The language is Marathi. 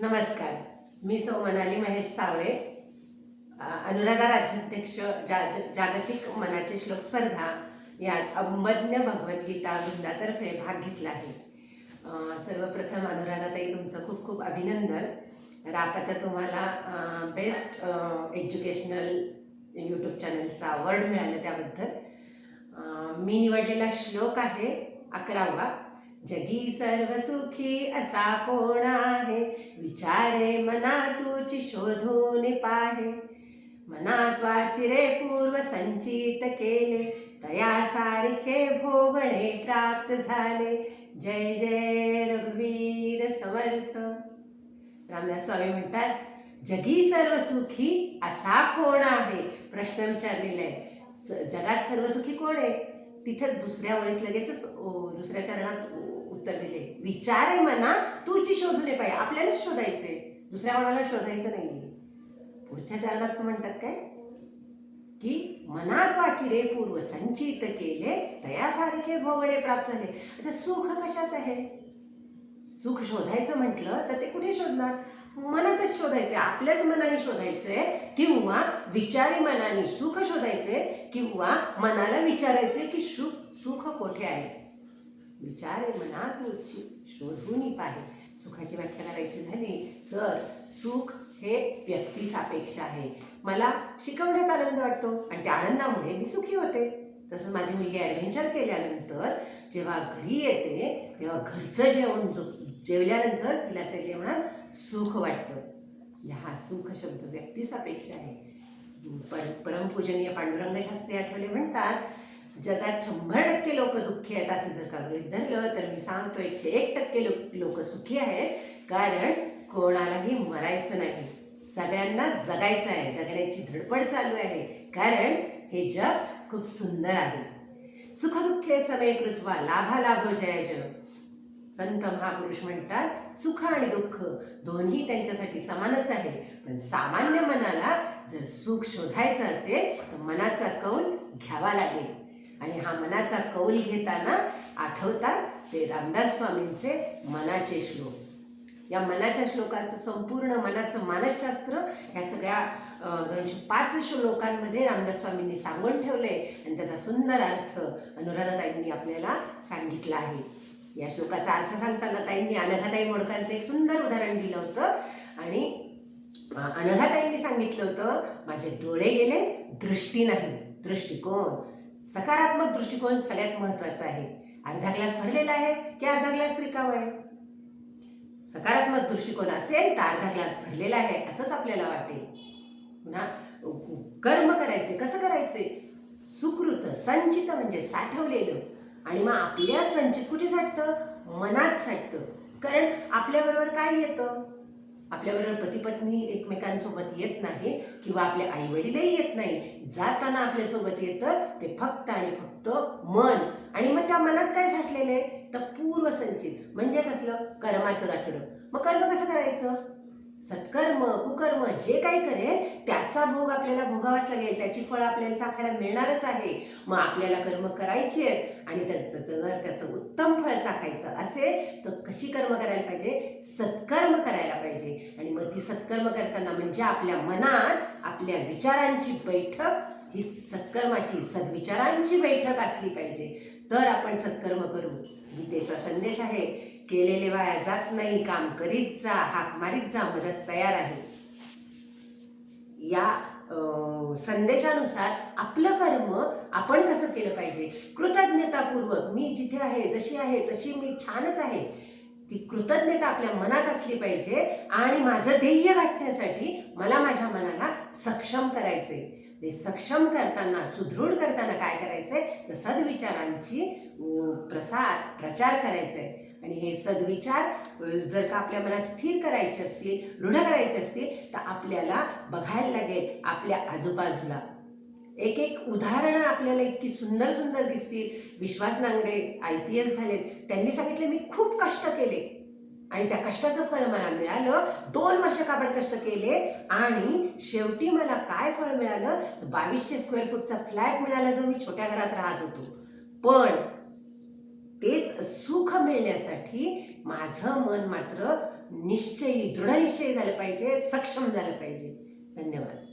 नमस्कार. मी सौ मनाली महेश सावळे. अनुराधा राज्याध्यक्ष जाग जागतिक मनाचे श्लोक स्पर्धा यात अंबज्ञ भगवद्गीता वृंदातर्फे भाग घेतला आहे. सर्वप्रथम अनुराधाताई तुमचं खूप खूप अभिनंदन. रापाचा तुम्हाला बेस्ट एज्युकेशनल यूट्यूब चॅनलचा अवॉर्ड मिळालं त्याबद्दल. मी निवडलेला श्लोक आहे अकरावा. जगी सर्व सुखी असा कोण आहे? विचारे मना तुची शोधून पाहे. मनात वाचिरे पूर्व संचित केले. तया सारिखे भोगणे प्राप्त झाले. जय जय रघुवीर समर्थ. रामदास स्वामी म्हणतात जगी सर्व सुखी असा कोण आहे? प्रश्न विचारलेला आहे. स- जगात सर्व सुखी कोण आहे? तिथं दुसऱ्या ओळीत लगेचच ओ, दुसऱ्या चरणात विचार आहे म्हणा तूची शोधून पाहिजे आपल्यालाच शोधायचे दुसऱ्या कोणाला शोधायचं नाही पुढच्या चरणात म्हणतात काय? की मनात वाचिरे पूर्व संचित केले तयासारखे भोगणे प्राप्त झाले. आता सुख कशात आहे? सुख शोधायचं म्हटलं तर ते कुठे शोधणार? मनातच शोधायचे आपल्याच मनाने शोधायचे किंवा विचारी मनाने सुख शोधायचे किंवा मनाला विचारायचे की सुख सुख कोठे आहे? विचारे मनात उच्ची शोधून पाहे. सुखाची व्याख्या करायची झाली तर सुख हे व्यक्ती सापेक्ष आहे. मला शिकवण्यात आनंद वाटतो आणि त्या आनंदामुळे मी सुखी होते. तसं माझी मुलगी ॲडव्हेंचर केल्यानंतर जेव्हा घरी येते तेव्हा घरचं जेवण जो जेवल्यानंतर तिला त्या जेवणात सुख वाटतं. हा सुख शब्द व्यक्तीसापेक्ष आहे. पर परमपूजनीय पांडुरंग शास्त्री आठवले म्हणतात जगात शंभर टक्के लोक सुखी आहेत असं जर का गृहित धरलं तर मी सांगतो एकशे एक टक्के लोक लोक सुखी आहेत. कारण कोणालाही मरायचं नाही. सगळ्यांना जगायचं आहे. जगण्याची धडपड चालू आहे. कारण हे जग खूप सुंदर आहे. सुखदुःखे समय कृत्वा लाभालाभ जय जग. संत महापुरुष म्हणतात सुख आणि दुःख दोन्ही त्यांच्यासाठी समानच आहे. पण सामान्य मनाला जर सुख शोधायचं असेल तर मनाचा कौल घ्यावा लागेल. आणि हा मनाचा कौल घेताना आठवतात ते रामदास स्वामींचे मनाचे श्लोक. या मनाच्या श्लोकाचं संपूर्ण मनाचं मानसशास्त्र ह्या सगळ्या दोनशे पाच श्लोकांमध्ये रामदास स्वामींनी सांगून ठेवले आणि त्याचा सुंदर अर्थ अनुराधाताईंनी आपल्याला सांगितला आहे. या श्लोकाचा अर्थ सांगताना ताईंनी अनघाताई मोडकांचं एक सुंदर उदाहरण दिलं होतं आणि अनघाताईंनी सांगितलं होतं माझे डोळे गेले दृष्टी नाही. दृष्टिकोन. सकारात्मक दृष्टिकोन सगळ्यात महत्त्वाचा आहे. अर्धा ग्लास भरलेला आहे की अर्धा ग्लास रिकावा आहे? सकारात्मक दृष्टिकोन असेल तर अर्धा ग्लास भरलेला आहे असंच आपल्याला वाटेल. पुन्हा कर्म करायचे कसं करायचे? सुकृत संचित म्हणजे साठवलेलं. आणि मग आपल्या संचित कुठे साठतं? मनात साठतं. कारण आपल्याबरोबर काय येतं? आपल्याबरोबर पती पत्नी एकमेकांसोबत येत नाही किंवा आपले आई वडीलही येत नाही. जाताना आपल्यासोबत येतं ते फक्त आणि फक्त मन. आणि मग त्या मनात काय साठलेले तर पूर्व संचित म्हणजे कसलं? कर्माचं गाठडं. मग कर्म कसं करायचं? कर्म जे काही करेल त्याचा भोग आपल्याला भोगावाच लागेल त्याची फळं आपल्याला चाखायला मिळणारच आहे. मग आपल्याला कर्म करायची आहेत आणि त्याचं जर त्याचं उत्तम फळ चाखायचं असेल तर कशी कर्म करायला पाहिजे? सत्कर्म करायला पाहिजे. आणि मग ती सत्कर्म करताना म्हणजे आपल्या मनात आपल्या विचारांची बैठक ही सत्कर्माची सद्विचारांची बैठक असली पाहिजे. तर आपण सत्कर्म करू. गीतेचा संदेश आहे केलेले वाया जात नाही काम करीत जा हाक मारीत जा मदत तयार आहे. या संदेशानुसार आपलं कर्म आपण कसं केलं पाहिजे? कृतज्ञतापूर्वक मी जिथे आहे जशी आहे तशी मी छानच आहे. ती कृतज्ञता आपल्या मनात असली पाहिजे आणि माझं ध्येय गाठण्यासाठी मला माझ्या मनाला सक्षम करायचे ते सक्षम करताना सुदृढ करताना काय करायचंय? तर सद्विचारांची प्रसार प्रचार करायचंय. आणि हे सद्विचार जर का आपल्या मनात स्थिर करायचे असतील दृढ करायचे असतील तर आपल्याला बघायला लागेल आपल्या आजूबाजूला. एक एक उदाहरणं आपल्याला इतकी सुंदर सुंदर दिसतील. Vishwas Nangare I P S झालेत. त्यांनी सांगितले मी खूप कष्ट केले. आणि त्या कष्टाचं फळ मला मिळालं. दोन वर्ष काबड कष्ट केले. आणि शेवटी मला काय फळ मिळालं? तर बावीसशे स्क्वेअर फूटचा फ्लॅट मिळाला जो मी छोट्या घरात राहत होतो. पण तेच सुख मिळण्यासाठी माझं मन मात्र निश्चयी दृढनिश्चयी झालं पाहिजे सक्षम झालं पाहिजे. धन्यवाद.